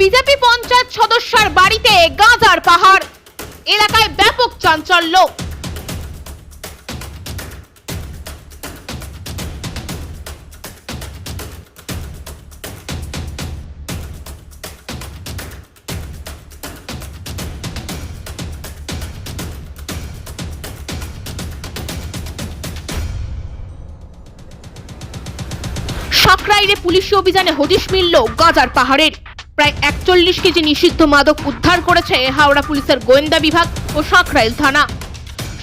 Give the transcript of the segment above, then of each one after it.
BJP panchayat সদস্যের বাড়িতে গাঁজার পাহাড়। এলাকায় ব্যাপক চাঞ্চল্য। সাকরাইলে পুলিশি অভিযানে হদিশ মিলল গাজার পাহাড়ের। প্রায় একচল্লিশ কেজি নিষিদ্ধ মাদক উদ্ধার করেছে হাওড়া পুলিশের গোয়েন্দা বিভাগ ও সাঁকরাইল থানা।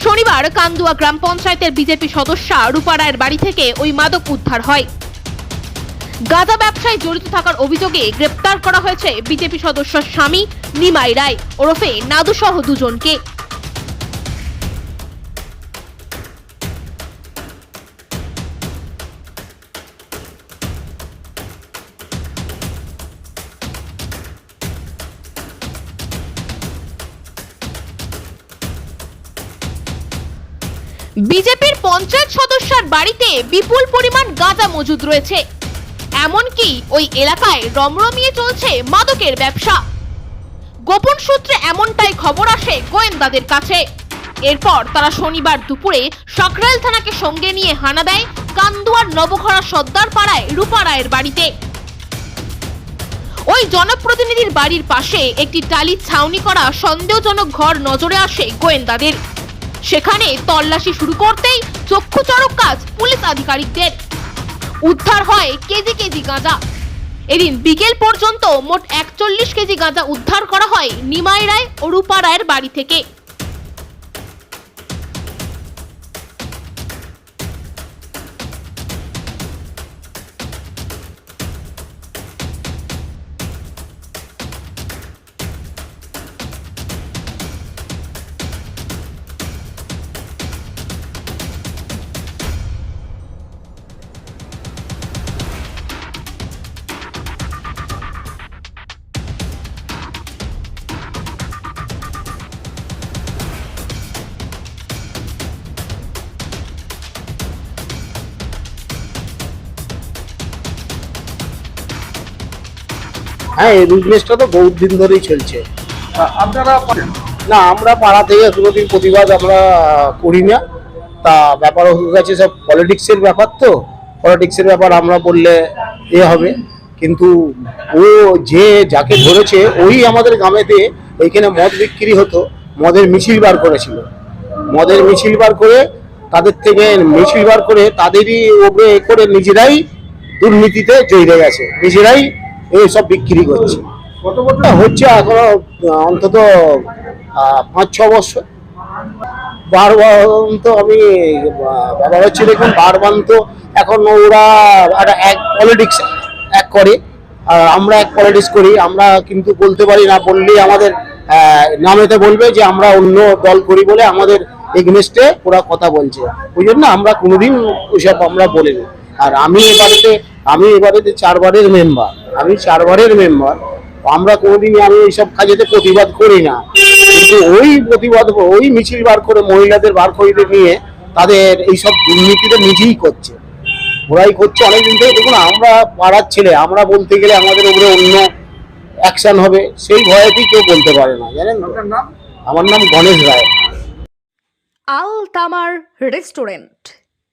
শনিবার কান্দুয়া গ্রাম পঞ্চায়েতের বিজেপি সদস্যা রূপা রায়ের বাড়ি থেকে ওই মাদক উদ্ধার হয়। গাঁজা ব্যবসায় জড়িত থাকার অভিযোগে গ্রেপ্তার করা হয়েছে বিজেপি সদস্য স্বামী নিমাই রায় ওরফে নাদুসহ দুজনকে। বিজেপির পঞ্চায়েত সদস্যর বাড়িতে বিপুল পরিমাণ গাঁজা মজুদ রয়েছে। এমনকি ওই এলাকায় রমরমিয়ে চলছে মাদকের ব্যবসা। গোপন সূত্রে এমনটাই খবর আসে গোয়েন্দাদের কাছে। এরপর তারা শনিবার দুপুরে সকরাইল থানাকে সঙ্গে নিয়ে হানা দেয় কান্দুয়ার নবখরা সর্দার পাড়ায় রূপা রায়ের বাড়িতে। ওই জনপ্রতিনিধির বাড়ির পাশে একটি টালির ছাউনি করা সন্দেহজনক ঘর নজরে আসে গোয়েন্দাদের। সেখানে তল্লাশি শুরু করতেই চক্ষু চড়ক কাজ পুলিশ আধিকারিকদের। উদ্ধার হয় কেজি কেজি গাঁজা। এদিন বিকেল পর্যন্ত মোট একচল্লিশ কেজি গাঁজা উদ্ধার করা হয় নিমাই রায় ও রূপা রায়ের বাড়ি থেকে। হ্যাঁ এই বিজনেসটা তো বহুত দিন ধরেই চলছে। আপনারা না আমরা পাড়া থেকে কোনোদিন প্রতিবাদ আমরা করি না। তা ব্যাপার হয়ে গেছে সব পলিটিক্সের ব্যাপার তো। পলিটিক্সের ব্যাপার আমরা বললে এ হবে। কিন্তু ও যে যাকে ধরেছে ওই আমাদের গ্রামেতে ওইখানে মদ বিক্রি হতো মদের মিছিল বার করেছিল। মদের মিছিল বার করে তাদের থেকে মিছিল বার করে তাদেরই ওপরে করে নিজেরাই দুর্নীতিতে জড়িয়ে গেছে। নিজেরাই এইসব বিক্রি করছে। হচ্ছে এখনও অন্তত পাঁচ, ছ বছর। বারবান তো আমি ব্যাপার হচ্ছে দেখুন বারবান তো এখন ওরা একটা এক পলিটিক্স এক করে। আর আমরা এক পলিটিক্স করি। আমরা কিন্তু বলতে পারি না, বললেই আমাদের নামেতে বলবে যে আমরা অন্য দল করি বলে আমাদের এগনেস্টে ওরা কথা বলছে। ওই জন্য আমরা কোনোদিন ওইসব আমরা বলিনি। আর আমি এবারেতে আমি এবারেতে চারবারের মেম্বার আমি চারবারের মেম্বার আমরা কোনোদিনই আমি এইসব কাজেতে প্রতিবাদ করি না। কিন্তু ওই প্রতিবাদ ওই মিছিল বার করে মহিলাদের বার করে নিয়ে তাদের এইসব দুর্নীতিটা নিজেই করছে। ওরাই করছে অনেকদিন থেকে দেখুন আমরা পাড়ার ছেলে আমরা বলতে গেলে আমাদের উপরে অন্য অ্যাকশন হবে সেই ভয়েতেই কেউ বলতে পারে না জানেন? আমার নাম গণেশ রায়। আল তামার রেস্টুরেন্ট।